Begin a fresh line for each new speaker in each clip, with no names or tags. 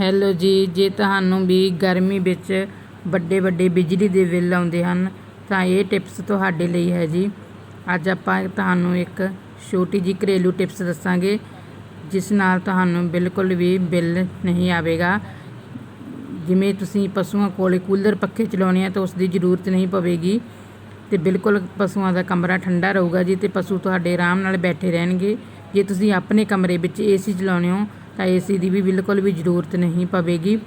Hello ਜੀ, ਜੇ ਤੁਹਾਨੂੰ ਵੀ ਗਰਮੀ ਵਿੱਚ ਵੱਡੇ ਵੱਡੇ ਬਿਜਲੀ ਦੇ ਬਿੱਲ ਆਉਂਦੇ ਹਨ, ਤਾਂ ਇਹ ਟਿਪਸ ਤੁਹਾਡੇ ਲਈ ਹੈ ਜੀ। ਅੱਜ ਆਪਾਂ ਤੁਹਾਨੂੰ ਇੱਕ ਛੋਟੀ ਜੀ ਘਰੇਲੂ ਟਿਪਸ ਦੱਸਾਂਗੇ, ਜਿਸ ਨਾਲ ਤੁਹਾਨੂੰ ਬਿਲਕੁਲ ਵੀ ਬਿੱਲ ਨਹੀਂ ਆਵੇਗਾ। ਜਿਵੇਂ ਤੁਸੀਂ ਪਸ਼ੂਆਂ ਕੋਲੇ ਕੂਲਰ ਪੱਖੇ ਚਲਾਉਣੇ ਆ, ਤਾਂ ਉਸ ਦੀ ਜ਼ਰੂਰਤ ਨਹੀਂ ਪਵੇਗੀ। ਤੇ ਬਿਲਕੁਲ ਪਸ਼ੂਆਂ ਦਾ ਕਮਰਾ ਠੰਡਾ ਰਹੂਗਾ ਜੀ, ਤੇ ਪਸ਼ੂ ਤੁਹਾਡੇ ਆਰਾਮ ਨਾਲ ਬੈਠੇ ਰਹਿਣਗੇ। ਜੇ ਤੁਸੀਂ ਆਪਣੇ ਕਮਰੇ ਵਿੱਚ ਏਸੀ ਚਲਾਉਣੇ ਹੋ ਤਾਂ ਏਸੀ ਦੀ ਵੀ ਬਿਲਕੁਲ ਵੀ ਜ਼ਰੂਰਤ ਨਹੀਂ ਪਵੇਗੀ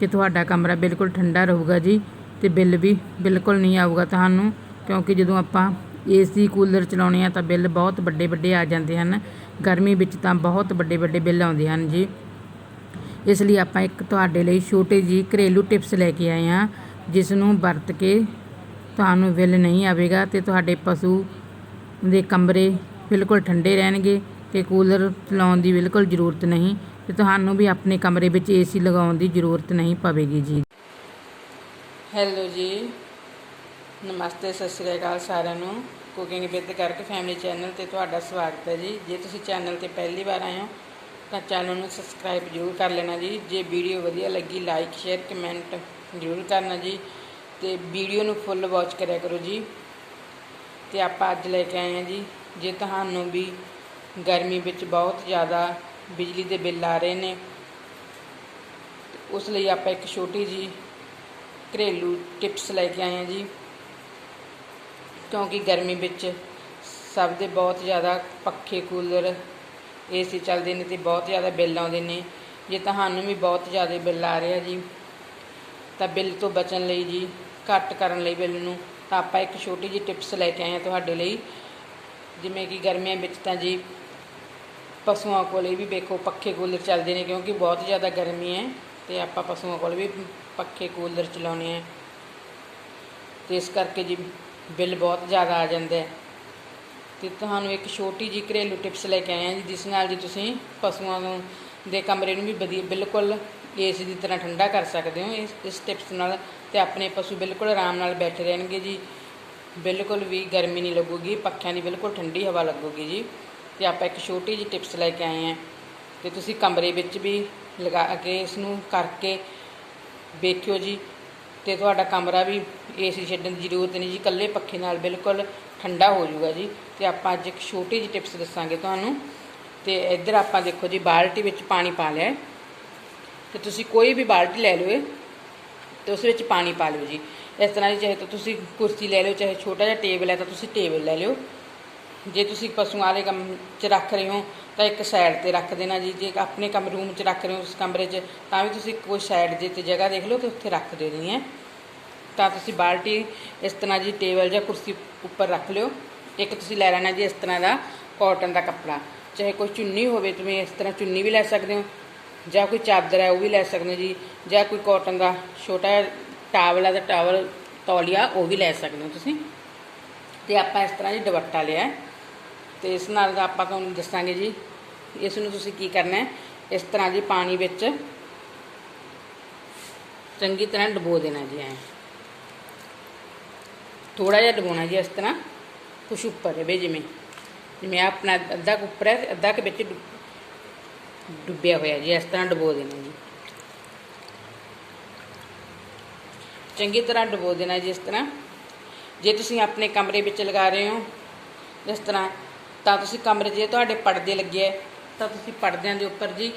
ਤੇ ਤੁਹਾਡਾ ਕਮਰਾ ਬਿਲਕੁਲ ਠੰਡਾ ਰਹੂਗਾ ਜੀ ਤੇ ਬਿੱਲ ਵੀ ਬਿਲਕੁਲ ਨਹੀਂ ਆਊਗਾ ਤੁਹਾਨੂੰ ਕਿਉਂਕਿ ਜਦੋਂ ਆਪਾਂ ਏਸੀ ਕੂਲਰ ਚਲਾਉਂਦੇ ਆ ਤਾਂ ਬਿੱਲ ਬਹੁਤ ਵੱਡੇ ਵੱਡੇ ਆ ਜਾਂਦੇ ਹਨ, ਗਰਮੀ ਵਿੱਚ ਤਾਂ ਬਹੁਤ ਵੱਡੇ ਵੱਡੇ ਬਿੱਲ ਆਉਂਦੇ ਹਨ ਜੀ। ਇਸ ਲਈ ਆਪਾਂ ਇੱਕ ਤੁਹਾਡੇ ਲਈ ਛੋਟੀ ਜੀ ਘਰੇਲੂ ਟਿਪਸ ਲੈ ਕੇ ਆਏ ਹਾਂ ਜਿਸ ਨੂੰ ਵਰਤ ਕੇ ਤੁਹਾਨੂੰ ਬਿੱਲ ਨਹੀਂ ਆਵੇਗਾ ਤੇ ਤੁਹਾਡੇ ਪਸ਼ੂ ਦੇ ਕਮਰੇ ਬਿਲਕੁਲ ਠੰਡੇ ਰਹਿਣਗੇ ਤੇ ਕੂਲਰ ਚਲਾਉਣ ਦੀ ਬਿਲਕੁਲ ਜ਼ਰੂਰਤ ਨਹੀਂ। ਤੇ ਤੁਹਾਨੂੰ ਵੀ ਆਪਣੇ ਕਮਰੇ ਵਿੱਚ ਏਸੀ ਲਗਾਉਣ ਦੀ ਜ਼ਰੂਰਤ ਨਹੀਂ ਪਵੇਗੀ ਜੀ। ਹੈਲੋ ਜੀ। ਨਮਸਤੇ, ਸਤਿ ਸ਼੍ਰੀ ਅਕਾਲ ਸਾਰਿਆਂ ਨੂੰ। ਕੁਕਿੰਗ ਵਿਦ ਕਰਕੇ ਫੈਮਿਲੀ ਚੈਨਲ ਤੇ ਤੁਹਾਡਾ ਸਵਾਗਤ ਹੈ ਜੀ। ਜੇ ਤੁਸੀਂ ਚੈਨਲ ਤੇ ਪਹਿਲੀ ਵਾਰ ਆਏ ਹੋ, ਤਾਂ ਚੈਨਲ ਨੂੰ ਸਬਸਕ੍ਰਾਈਬ ਜ਼ਰੂਰ ਕਰ ਲੈਣਾ ਜੀ। ਜੇ ਵੀਡੀਓ ਵਧੀਆ ਲੱਗੀ ਲਾਈਕ ਸ਼ੇਅਰ ਕਮੈਂਟ ਜ਼ਰੂਰ ਕਰਨਾ ਜੀ। ਤੇ ਵੀਡੀਓ ਨੂੰ ਫੁੱਲ ਵਾਚ ਕਰਿਆ ਕਰੋ ਜੀ। ਤੇ ਆਪਾਂ ਅੱਜ ਲੈ ਕੇ ਆਏ ਹਾਂ ਜੀ। ਜੇ ਤੁਹਾਨੂੰ ਵੀ ਗਰਮੀ ਵਿੱਚ ਬਹੁਤ ਜ਼ਿਆਦਾ ਬਿਜਲੀ ਦੇ ਬਿੱਲ ਆ ਰਹੇ ਨੇ। ਉਸ ਲਈ ਆਪਾਂ ਇੱਕ ਛੋਟੀ ਜੀ ਘਰੇਲੂ ਟਿਪਸ ਲੈ ਕੇ ਆਏ ਹਾਂ ਜੀ। ਕਿਉਂਕਿ ਗਰਮੀ ਵਿੱਚ ਸਭ ਦੇ ਬਹੁਤ ਜ਼ਿਆਦਾ ਪੱਖੇ, ਕੂਲਰ, ਏਸੀ ਚੱਲਦੇ ਨੇ ਤੇ ਬਹੁਤ ਜ਼ਿਆਦਾ ਬਿੱਲ ਆਉਂਦੇ ਨੇ। ਜੇ ਤੁਹਾਨੂੰ ਵੀ ਬਹੁਤ ਜ਼ਿਆਦਾ ਬਿੱਲ ਆ ਰਿਹਾ ਜੀ, ਤਾਂ ਬਿੱਲ ਤੋਂ ਬਚਣ ਲਈ ਜੀ, ਘੱਟ ਕਰਨ ਲਈ ਬਿੱਲ ਨੂੰ ਤਾਂ ਆਪਾਂ ਇੱਕ ਛੋਟੀ ਜਿਹੀ ਟਿਪਸ ਲੈ ਕੇ ਆਏ ਹਾਂ ਤੁਹਾਡੇ ਲਈ। ਜਿਵੇਂ ਕਿ ਗਰਮੀਆਂ ਵਿੱਚ ਤਾਂ ਜੀ ਪਸ਼ੂਆਂ ਕੋਲੇ ਵੀ ਵੇਖੋ, ਪੱਖੇ ਕੂਲਰ ਚੱਲਦੇ ਨੇ ਕਿਉਂਕਿ ਬਹੁਤ ਜ਼ਿਆਦਾ ਗਰਮੀ ਹੈ ਤੇ ਆਪਾਂ ਪਸ਼ੂਆਂ ਕੋਲ ਵੀ ਪੱਖੇ ਕੂਲਰ ਚਲਾਉਣੇ ਆ। ਤੇ ਇਸ ਕਰਕੇ ਜੀ ਬਿੱਲ ਬਹੁਤ ਜ਼ਿਆਦਾ ਆ ਜਾਂਦਾ ਹੈ। ਤੇ ਤੁਹਾਨੂੰ ਇੱਕ ਛੋਟੀ ਜਿਹੀ ਘਰੇਲੂ ਟਿਪਸ ਲੈ ਕੇ ਆਏ ਹਾਂ ਜੀ, ਜਿਸ ਨਾਲ ਜੀ ਤੁਸੀਂ ਪਸ਼ੂਆਂ ਨੂੰ ਦੇ ਕਮਰੇ ਨੂੰ ਵੀ ਵਧੀਆ, ਬਿਲਕੁਲ ਏਸੀ ਦੀ ਤਰ੍ਹਾਂ ਠੰਡਾ ਕਰ ਸਕਦੇ ਹੋ। ਇਸ ਇਸ ਟਿਪਸ ਨਾਲ ਤੇ ਆਪਣੇ ਪਸ਼ੂ ਬਿਲਕੁਲ ਆਰਾਮ ਨਾਲ ਬੈਠੇ ਰਹਿਣਗੇ ਜੀ। ਬਿਲਕੁਲ ਵੀ ਗਰਮੀ ਨਹੀਂ ਲੱਗੂਗੀ, ਪੱਖਿਆਂ ਦੀ ਬਿਲਕੁਲ ਠੰਡੀ ਹਵਾ ਲੱਗੂਗੀ ਜੀ। ਤੇ ਆਪਾਂ ਇੱਕ ਛੋਟੀ ਜਿਹੀ ਟਿਪਸ ਲੈ ਕੇ ਆਏ ਹਾਂ ਤੇ ਤੁਸੀਂ ਕਮਰੇ ਵਿੱਚ ਵੀ ਲਗਾ ਕੇ ਇਸ ਨੂੰ ਕਰਕੇ ਵੇਖਿਓ ਜੀ ਤੇ ਤੁਹਾਡਾ ਕਮਰਾ ਵੀ ਏਸੀ ਛੱਡਣ ਦੀ ਜ਼ਰੂਰਤ ਨਹੀਂ ਜੀ, ਇਕੱਲੇ ਪੱਖੇ ਨਾਲ ਬਿਲਕੁਲ ਠੰਡਾ ਹੋ ਜਾਊਗਾ ਜੀ। ਤੇ ਆਪਾਂ ਅੱਜ ਇੱਕ ਛੋਟੀ ਜਿਹੀ ਟਿਪਸ ਦੱਸਾਂਗੇ ਤੁਹਾਨੂੰ। ਤੇ ਇੱਧਰ ਆਪਾਂ ਦੇਖੋ ਜੀ, ਬਾਲਟੀ ਵਿੱਚ ਪਾਣੀ ਪਾ ਲਿਆ। ਹੈ। ਤੇ ਤੁਸੀਂ ਕੋਈ ਵੀ ਬਾਲਟੀ ਲੈ ਲਓ ਤੇ ਉਸ ਵਿੱਚ ਪਾਣੀ ਪਾ ਲਿਓ ਜੀ। ਇਸ ਤਰ੍ਹਾਂ ਜੀ, ਚਾਹੇ ਤਾਂ ਤੁਸੀਂ ਕੁਰਸੀ ਲੈ ਲਿਓ, ਚਾਹੇ ਛੋਟਾ ਜਿਹਾ ਟੇਬਲ ਹੈ ਤਾਂ ਤੁਸੀਂ ਟੇਬਲ ਲੈ ਲਿਓ। ਜੇ ਤੁਸੀਂ ਪਸ਼ੂਆਂ ਵਾਲੇ ਕੰਮ 'ਚ ਰੱਖ ਰਹੇ ਹੋ, ਤਾਂ ਇੱਕ ਸਾਈਡ ਤੇ ਰੱਖ ਦੇਣਾ ਜੀ। ਜੇ ਆਪਣੇ ਕੰਮ ਰੂਮ 'ਚ ਰੱਖ ਰਹੇ ਹੋ, ਉਸ ਕਮਰੇ 'ਚ, ਤਾਂ ਵੀ ਤੁਸੀਂ ਕੋਈ ਸਾਈਡ ਜੇ ਤੇ ਜਗ੍ਹਾ ਦੇਖ ਲਓ ਤੇ ਉੱਥੇ ਰੱਖ ਦੇਣੀ ਹੈ। ਤਾਂ ਤੁਸੀਂ ਬਾਲਟੀ ਇਸ ਤਰ੍ਹਾਂ ਜੀ ਟੇਬਲ ਜਾਂ ਕੁਰਸੀ ਉੱਪਰ ਰੱਖ ਲਿਓ। ਇੱਕ ਤੁਸੀਂ ਲੈ ਲੈਣਾ ਜੀ ਇਸ ਤਰ੍ਹਾਂ ਦਾ ਕਾਟਨ ਦਾ ਕੱਪੜਾ। ਚਾਹੇ ਕੋਈ ਚੁੰਨੀ ਹੋਵੇ, ਤੁਸੀਂ ਇਸ ਤਰ੍ਹਾਂ ਚੁੰਨੀ ਵੀ ਲੈ ਸਕਦੇ ਹੋ, ਜਾਂ ਕੋਈ ਚਾਦਰ ਹੈ, ਉਹ ਵੀ ਲੈ ਸਕਦੇ ਹੋ ਜੀ। ਜਾਂ ਕੋਈ ਕਾਟਨ ਦਾ ਛੋਟਾ ਟਾਵਲ ਹੈ ਤਾਂ ਟਾਵਲ ਤੌਲੀਆ, ਉਹ ਵੀ ਲੈ ਸਕਦੇ ਹੋ ਤੁਸੀਂ। ਤੇ ਆਪਾਂ ਇਸ ਤਰ੍ਹਾਂ ਜੀ ਦੁਪੱਟਾ ਲਿਆ ਤੇ ਇਸ ਨਾਲ ਦਾ ਆਪਾਂ ਤੁਹਾਨੂੰ ਦੱਸਾਂਗੇ ਜੀ, ਇਸ ਨੂੰ ਤੁਸੀਂ ਕੀ ਕਰਨਾ ਹੈ? ਇਸ ਤਰ੍ਹਾਂ ਜੀ ਪਾਣੀ ਵਿੱਚ ਚੰਗੀ ਤਰ੍ਹਾਂ ਡਬੋ ਦੇਣਾ ਜੀ ਐ। ਥੋੜਾ ਜਿਹਾ ਡੁਬੋਣਾ ਜੀ ਇਸ ਤਰ੍ਹਾਂ, ਕੁਛ ਉੱਪਰ ਰਹੇ ਜਿਵੇਂ ਜਿਵੇਂ ਆਪਣਾ ਅੱਧਾ ਕੁ ਉੱਪਰ ਹੈ ਤੇ ਅੱਧਾ ਕੁ ਵਿੱਚ ਡੁ- ਡੁੱਬਿਆ ਹੋਇਆ ਜੀ, ਇਸ ਤਰ੍ਹਾਂ ਡਬੋ ਦੇਣਾ ਜੀ। ਚੰਗੀ ਤਰ੍ਹਾਂ ਡਬੋ ਦੇਣਾ ਜੀ ਇਸ ਤਰ੍ਹਾਂ। ਜੇ ਤੁਸੀਂ ਆਪਣੇ ਕਮਰੇ ਵਿੱਚ ਲਗਾ ਰਹੇ ਹੋ, ਇਸ ਤਰ੍ਹਾਂ ਤਾਂ ਤੁਸੀਂ ਕਮਰੇ 'ਚ ਜੇ ਤੁਹਾਡੇ ਪਰਦੇ ਲੱਗੇ ਹੈ ਤਾਂ ਤੁਸੀਂ ਪਰਦਿਆਂ ਦੇ ਉੱਪਰ ਜੀ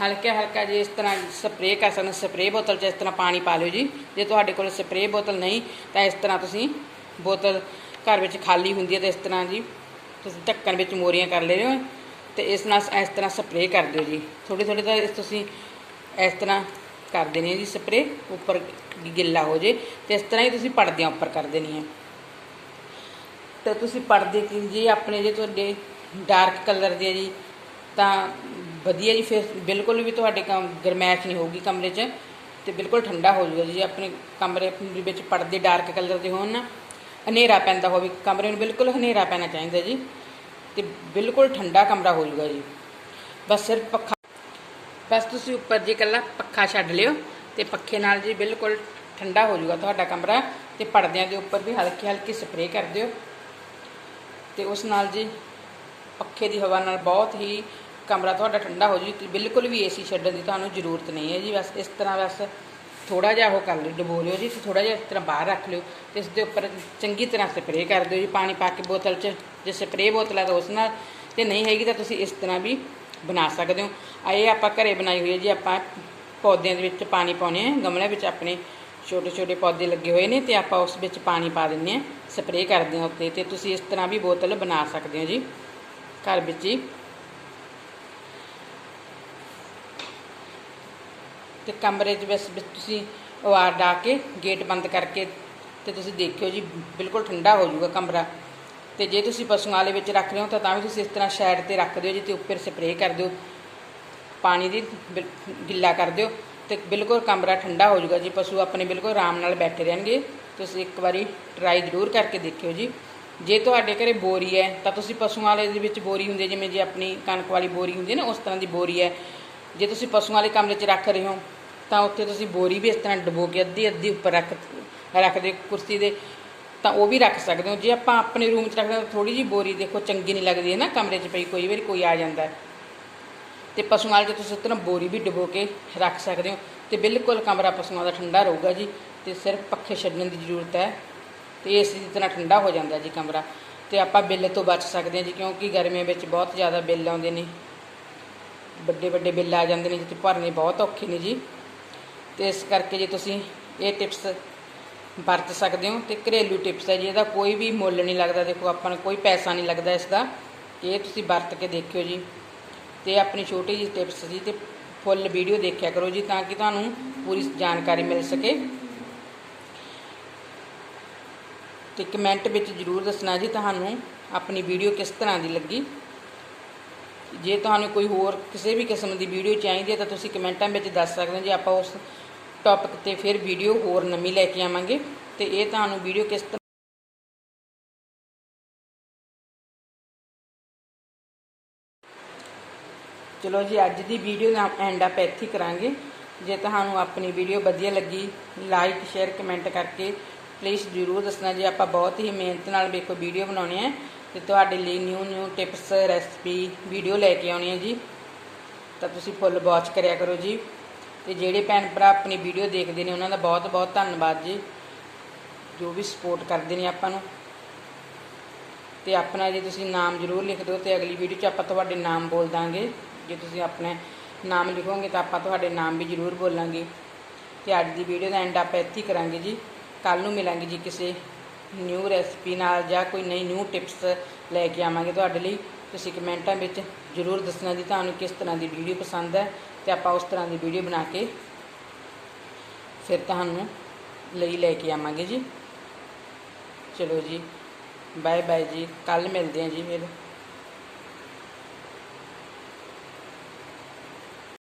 ਹਲਕਾ ਹਲਕਾ ਜੇ ਇਸ ਤਰ੍ਹਾਂ ਸਪਰੇਅ ਕਰ ਸਕਦੇ ਹੋ, ਸਪਰੇਅ ਬੋਤਲ 'ਚ ਇਸ ਤਰ੍ਹਾਂ ਪਾਣੀ ਪਾ ਲਿਓ ਜੀ। ਜੇ ਤੁਹਾਡੇ ਕੋਲ ਸਪਰੇਅ ਬੋਤਲ ਨਹੀਂ, ਤਾਂ ਇਸ ਤਰ੍ਹਾਂ ਤੁਸੀਂ ਬੋਤਲ ਘਰ ਵਿੱਚ ਖਾਲੀ ਹੁੰਦੀ ਹੈ, ਤਾਂ ਇਸ ਤਰ੍ਹਾਂ ਜੀ ਤੁਸੀਂ ਢੱਕਣ ਵਿੱਚ ਮੋਰੀਆਂ ਕਰ ਲੈ ਰਹੇ ਹੋ ਤੇ ਇਸ ਨਾਲ ਇਸ ਤਰ੍ਹਾਂ ਸਪਰੇਅ ਕਰ ਦਿਓ ਜੀ। ਥੋੜੀ ਥੋੜੀ ਤਾਂ ਇਸ ਤੁਸੀਂ ਇਸ ਤਰ੍ਹਾਂ ਕਰ ਦੇਣੀ ਹੈ ਜੀ, ਸਪਰੇਅ। ਉੱਪਰ ਗਿੱਲਾ ਹੋ ਜੇ ਤੇ ਇਸ ਤਰ੍ਹਾਂ ਹੀ ਤੁਸੀਂ ਪਰਦਿਆਂ ਉੱਪਰ ਕਰ ਦੇਣੀ ਹੈ। ਤੇ ਤੁਸੀਂ ਪਰਦੇ ਕੀ ਜੀ? ਆਪਣੇ ਜੇ ਤੁਹਾਡੇ ਡਾਰਕ ਕਲਰ ਦੇ ਆ ਜੀ, ਤਾਂ ਵਧੀਆ ਜੀ, ਫਿਰ ਬਿਲਕੁਲ ਵੀ ਤੁਹਾਡੇ ਕਮ ਗਰਮੈਸ਼ ਨਹੀਂ ਹੋਊਗੀ ਕਮਰੇ 'ਚ ਤੇ ਬਿਲਕੁਲ ਠੰਡਾ ਹੋ ਜਾਊਗਾ ਜੀ। ਆਪਣੇ ਕਮਰੇ ਦੇ ਵਿੱਚ ਪਰਦੇ ਡਾਰਕ ਕਲਰ ਦੇ ਹੋਣ ਨਾ, ਹਨੇਰਾ ਪੈਂਦਾ ਹੋਵੇ, ਕਮਰੇ ਨੂੰ ਬਿਲਕੁਲ ਹਨੇਰਾ ਪੈਣਾ ਚਾਹੀਦਾ ਜੀ ਤੇ ਬਿਲਕੁਲ ਠੰਡਾ ਕਮਰਾ ਹੋ ਜਾਊਗਾ ਜੀ। ਬਸ ਸਿਰਫ ਪੱਖਾ ਬਸ ਤੁਸੀਂ ਉੱਪਰ ਜੀ ਇਕੱਲਾ ਪੱਖਾ ਛੱਡ ਲਿਓ ਤੇ ਪੱਖੇ ਨਾਲ ਜੀ ਬਿਲਕੁਲ ਠੰਡਾ ਹੋ ਜਾਊਗਾ ਤੁਹਾਡਾ ਕਮਰਾ ਤੇ ਪਰਦਿਆਂ ਦੇ ਉੱਪਰ ਵੀ ਹਲਕੀ ਹਲਕੀ ਸਪਰੇਅ ਕਰ ਦਿਓ। ਤੇ ਉਸ ਨਾਲ ਜੀ ਪੱਖੇ ਦੀ ਹਵਾ ਨਾਲ ਬਹੁਤ ਹੀ ਕਮਰਾ ਤੁਹਾਡਾ ਠੰਡਾ ਹੋ ਜੂ, ਬਿਲਕੁਲ ਵੀ ਏਸੀ ਛੱਡਣ ਦੀ ਤੁਹਾਨੂੰ ਜ਼ਰੂਰਤ ਨਹੀਂ ਹੈ ਜੀ। ਬਸ ਇਸ ਤਰ੍ਹਾਂ ਬਸ ਥੋੜਾ ਜਿਹਾ ਉਹ ਕਰ ਲਿਓ, ਡਬੋ ਲਿਓ ਜੀ, ਤੇ ਥੋੜਾ ਜਿਹਾ ਇਸ ਤਰ੍ਹਾਂ ਬਾਹਰ ਰੱਖ ਲਿਓ ਤੇ ਇਸ ਦੇ ਉੱਪਰ ਚੰਗੀ ਤਰ੍ਹਾਂ ਸਪਰੇਅ ਕਰ ਦਿਓ ਜੀ, ਪਾਣੀ ਪਾ ਕੇ ਬੋਤਲ 'ਚ। ਜੇ ਸਪਰੇਅ ਬੋਤਲ ਹੈ ਤਾਂ ਉਸ ਨਾਲ ਤੇ ਨਹੀਂ ਹੈਗੀ ਤਾਂ ਤੁਸੀਂ ਇਸ ਤਰ੍ਹਾਂ ਵੀ ਬਣਾ ਸਕਦੇ ਹੋ। ਇਹ ਆਪਾਂ ਘਰੇ ਬਣਾਈ ਹੋਈ ਹੈ ਜੀ, ਆਪਾਂ ਪੌਦਿਆਂ ਦੇ ਵਿੱਚ ਪਾਣੀ ਪਾਉਨੇ ਆ ਗਮਲਿਆਂ ਵਿੱਚ ਆਪਣੇ ਛੋਟੇ ਛੋਟੇ ਪੌਦੇ ਲੱਗੇ ਹੋਏ ਨੇ ਤੇ ਆਪਾਂ ਉਸ ਵਿੱਚ ਪਾਣੀ ਪਾ ਦਿੰਨੇ ਆ ਸਪਰੇਅ ਕਰਦੇ ਹਾਂ ਉੱਤੇ ਤੇ ਤੁਸੀਂ ਇਸ ਤਰ੍ਹਾਂ ਵੀ ਬੋਤਲ ਬਣਾ ਸਕਦੇ ਹੋ ਜੀ, ਘਰ ਵਿੱਚ ਹੀ ਤੇ ਕਮਰੇ 'ਚ ਬਸ ਤੁਸੀਂ ਆਵਾਜ਼ ਡਾ ਕੇ ਗੇਟ ਬੰਦ ਕਰਕੇ ਤੇ ਤੁਸੀਂ ਦੇਖਿਓ ਜੀ, ਬਿਲਕੁਲ ਠੰਡਾ ਹੋ ਜਾਊਗਾ ਕਮਰਾ। ਤੇ ਜੇ ਤੁਸੀਂ ਪਸ਼ੂਆਂ ਵਾਲੇ ਵਿੱਚ ਰੱਖ ਰਹੇ ਹੋ ਤਾਂ ਤਾਂ ਵੀ ਤੁਸੀਂ ਇਸ ਤਰ੍ਹਾਂ ਸ਼ੈਡ ਤੇ ਰੱਖ ਦਿਓ ਜੀ ਤੇ ਉੱਪਰ ਸਪਰੇਅ ਕਰ ਦਿਓ। ਪਾਣੀ ਦੀ ਗਿੱਲਾ ਕਰ ਦਿਓ। ਤੇ ਬਿਲਕੁਲ ਕਮਰਾ ਠੰਡਾ ਹੋ ਜਾਊਗਾ ਜੀ, ਪਸ਼ੂ ਆਪਣੇ ਬਿਲਕੁਲ ਆਰਾਮ ਨਾਲ ਬੈਠੇ ਰਹਿਣਗੇ। ਤੁਸੀਂ ਇੱਕ ਵਾਰੀ ਟਰਾਈ ਜ਼ਰੂਰ ਕਰਕੇ ਦੇਖਿਓ ਜੀ। ਜੇ ਤੁਹਾਡੇ ਘਰੇ ਬੋਰੀ ਹੈ, ਤਾਂ ਤੁਸੀਂ ਪਸ਼ੂਆਂ ਵਾਲੇ ਦੇ ਵਿੱਚ ਬੋਰੀ ਹੁੰਦੀ ਜਿਵੇਂ ਜੇ ਆਪਣੀ ਕਣਕ ਵਾਲੀ ਬੋਰੀ ਹੁੰਦੀ ਹੈ ਨਾ, ਉਸ ਤਰ੍ਹਾਂ ਦੀ ਬੋਰੀ ਹੈ। ਜੇ ਤੁਸੀਂ ਪਸ਼ੂਆਂ ਵਾਲੇ ਕਮਰੇ 'ਚ ਰੱਖ ਰਹੇ ਹੋ, ਤਾਂ ਉੱਥੇ ਤੁਸੀਂ ਬੋਰੀ ਵੀ ਇਸ ਤਰ੍ਹਾਂ ਡਬੋ ਕੇ ਅੱਧੀ ਅੱਧੀ ਉੱਪਰ ਰੱਖ, ਰੱਖਦੇ, ਕੁਰਸੀ ਦੇ, ਤਾਂ ਉਹ ਵੀ ਰੱਖ ਸਕਦੇ ਹੋ। ਜੇ ਆਪਾਂ ਆਪਣੇ ਰੂਮ 'ਚ ਰੱਖਦੇ ਹਾਂ ਥੋੜੀ ਜੀ ਬੋਰੀ ਦੇਖੋ, ਚੰਗੀ ਨਹੀਂ ਲੱਗਦੀ ਹੈ ਨਾ, ਕਮਰੇ 'ਚ ਪਈ, ਕੋਈ ਵਾਰੀ ਕੋਈ ਆ ਜਾਂਦਾ ਹੈ। ਤੇ ਪਸ਼ੂਆਂ ਵਾਲੇ 'ਚ ਤੁਸੀਂ ਇਸ ਤਰ੍ਹਾਂ ਬੋਰੀ ਵੀ ਡਬੋ ਕੇ ਰੱਖ ਸਕਦੇ ਹੋ, ਤੇ ਬਿਲਕੁਲ ਕਮਰਾ ਪਸ਼ੂਆਂ ਦਾ ਠੰਡਾ ਰਹੂਗਾ ਜੀ, ਤੇ ਸਿਰਫ ਪੱਖੇ ਛੱਡਣ ਦੀ ਜ਼ਰੂਰਤ ਹੈ, ਤੇ ਇਸ ਦੀ ਤਰ੍ਹਾਂ ਠੰਡਾ ਹੋ ਜਾਂਦਾ ਜੀ ਕਮਰਾ। ਤੇ ਆਪਾਂ ਬਿੱਲ ਤੋਂ ਬਚ ਸਕਦੇ ਹਾਂ ਜੀ, ਕਿਉਂਕਿ ਗਰਮੀਆਂ ਵਿੱਚ ਬਹੁਤ ਜ਼ਿਆਦਾ ਬਿੱਲ ਆਉਂਦੇ ਨੇ। ਵੱਡੇ ਵੱਡੇ ਬਿੱਲ ਆ ਜਾਂਦੇ ਨੇ, ਜਿੱਥੇ ਭਰਨੇ ਬਹੁਤ ਔਖੇ ਨੇ ਜੀ। ਤੇ ਇਸ ਕਰਕੇ ਜੇ ਤੁਸੀਂ ਇਹ ਟਿਪਸ ਵਰਤ ਸਕਦੇ ਹੋ, ਤੇ ਘਰੇਲੂ ਟਿਪਸ ਹੈ ਜੀ, ਇਹਦਾ ਕੋਈ ਵੀ ਮੁੱਲ ਨਹੀਂ ਲੱਗਦਾ, ਦੇਖੋ ਆਪਾਂ ਨੂੰ ਕੋਈ ਪੈਸਾ ਨਹੀਂ ਲੱਗਦਾ ਇਸ ਦਾ। ਇਹ ਤੁਸੀਂ ਵਰਤ ਕੇ ਦੇਖਿਓ ਜੀ। ਤੇ ਆਪਣੀ ਛੋਟੀ ਜਿਹੀ ਟਿਪਸ ਜੀ ਤੇ ਫੁੱਲ ਵੀਡੀਓ ਦੇਖਿਆ ਕਰੋ ਜੀ, ਤਾਂ ਕਿ ਤੁਹਾਨੂੰ ਪੂਰੀ ਜਾਣਕਾਰੀ ਮਿਲ ਸਕੇ। ਤੇ ਕਮੈਂਟ ਵਿੱਚ ਜਰੂਰ ਦੱਸਣਾ ਜੀ, ਤੁਹਾਨੂੰ ਆਪਣੀ ਵੀਡੀਓ ਕਿਸ ਤਰ੍ਹਾਂ ਦੀ ਲੱਗੀ। ਜੇ ਤੁਹਾਨੂੰ ਕੋਈ ਹੋਰ ਕਿਸੇ ਵੀ ਕਿਸਮ ਦੀ ਵੀਡੀਓ ਚਾਹੀਦੀ ਹੈ, ਤਾਂ ਤੁਸੀਂ ਕਮੈਂਟਾਂ ਵਿੱਚ ਦੱਸ ਸਕਦੇ ਹੋ ਜੀ, ਆਪਾਂ ਉਸ ਟੌਪਿਕ ਤੇ ਫਿਰ ਵੀਡੀਓ ਹੋਰ ਨਵੀਂ ਲੈ ਕੇ ਆਵਾਂਗੇ। ਤੇ ਇਹ ਤੁਹਾਨੂੰ ਵੀਡੀਓ ਕਿਸ ਚਲੋ ਜੀ, ਅੱਜ ਦੀ ਵੀਡੀਓ ਦਾ ਐਂਡ ਅਪ ਇੱਥੇ ਕਰਾਂਗੇ। ਜੇ ਤੁਹਾਨੂੰ ਆਪਣੀ ਵੀਡੀਓ ਵਧੀਆ ਲੱਗੀ ਲਾਈਕ ਸ਼ੇਅਰ ਕਮੈਂਟ ਕਰਕੇ ਪਲੀਜ਼ ਜਰੂਰ ਦੱਸਣਾ ਜੀ, ਆਪਾਂ ਬਹੁਤ ਹੀ ਮਿਹਨਤ ਨਾਲ ਵੇਖੋ ਵੀਡੀਓ ਬਣਾਉਣੀ ਹੈ ਤੇ ਤੁਹਾਡੇ ਲਈ new new tips recipe video ਲੈ ਕੇ ਆਉਣੀ ਹੈ ਜੀ। ਤਾਂ ਤੁਸੀਂ ਫੁੱਲ ਵਾਚ ਕਰਿਆ ਕਰੋ ਜੀ। ਤੇ ਜਿਹੜੇ ਭੈਣ ਭਰਾ ਆਪਣੀ ਵੀਡੀਓ ਦੇਖਦੇ ਨੇ, ਉਹਨਾਂ ਦਾ ਬਹੁਤ ਬਹੁਤ ਧੰਨਵਾਦ ਜੀ। ਜੋ ਵੀ ਸਪੋਰਟ ਕਰਦੇ ਨੇ ਆਪਾਂ ਨੂੰ। ਤੇ ਆਪਣਾ ਜੇ ਤੁਸੀਂ ਨਾਮ ਜ਼ਰੂਰ ਲਿਖ ਦਿਓ ਤੇ ਅਗਲੀ ਵੀਡੀਓ 'ਚ ਆਪਾਂ ਤੁਹਾਡੇ ਨਾਮ ਬੋਲ ਦਾਂਗੇ। ਜੇ ਤੁਸੀਂ ਆਪਣੇ ਨਾਮ ਲਿਖੋਗੇ ਤਾਂ ਆਪਾਂ ਤੁਹਾਡੇ ਨਾਮ ਵੀ ਜ਼ਰੂਰ ਬੋਲਾਂਗੇ। ਤੇ ਅੱਜ ਦੀ ਵੀਡੀਓ ਦਾ ਐਂਡ ਆਪਾਂ ਇੱਥੇ ਹੀ ਕਰਾਂਗੇ ਜੀ। ਕੱਲ ਨੂੰ ਮਿਲਾਂਗੇ ਜੀ ਕਿਸੇ ਨਿਊ ਰੈਸਪੀ ਨਾਲ ਜਾਂ ਕੋਈ ਨਈ ਨਿਊ ਟਿਪਸ ਲੈ ਕੇ ਆਵਾਂਗੇ ਤੁਹਾਡੇ ਲਈ। ਤੁਸੀਂ ਕਮੈਂਟਾਂ ਵਿੱਚ ਜ਼ਰੂਰ ਦੱਸਣਾ ਜੀ ਤੁਹਾਨੂੰ ਕਿਸ ਤਰ੍ਹਾਂ ਦੀ ਵੀਡੀਓ ਪਸੰਦ ਹੈ ਤੇ ਆਪਾਂ ਉਸ ਤਰ੍ਹਾਂ ਦੀ ਵੀਡੀਓ ਬਣਾ ਕੇ ਫਿਰ ਤੁਹਾਨੂੰ ਲਈ ਲੈ ਕੇ ਆਵਾਂਗੇ ਜੀ। ਚਲੋ ਜੀ ਬਾਏ ਬਾਏ ਜੀ। ਕੱਲ ਮਿਲਦੇ ਹਾਂ ਜੀ ਫਿਰ।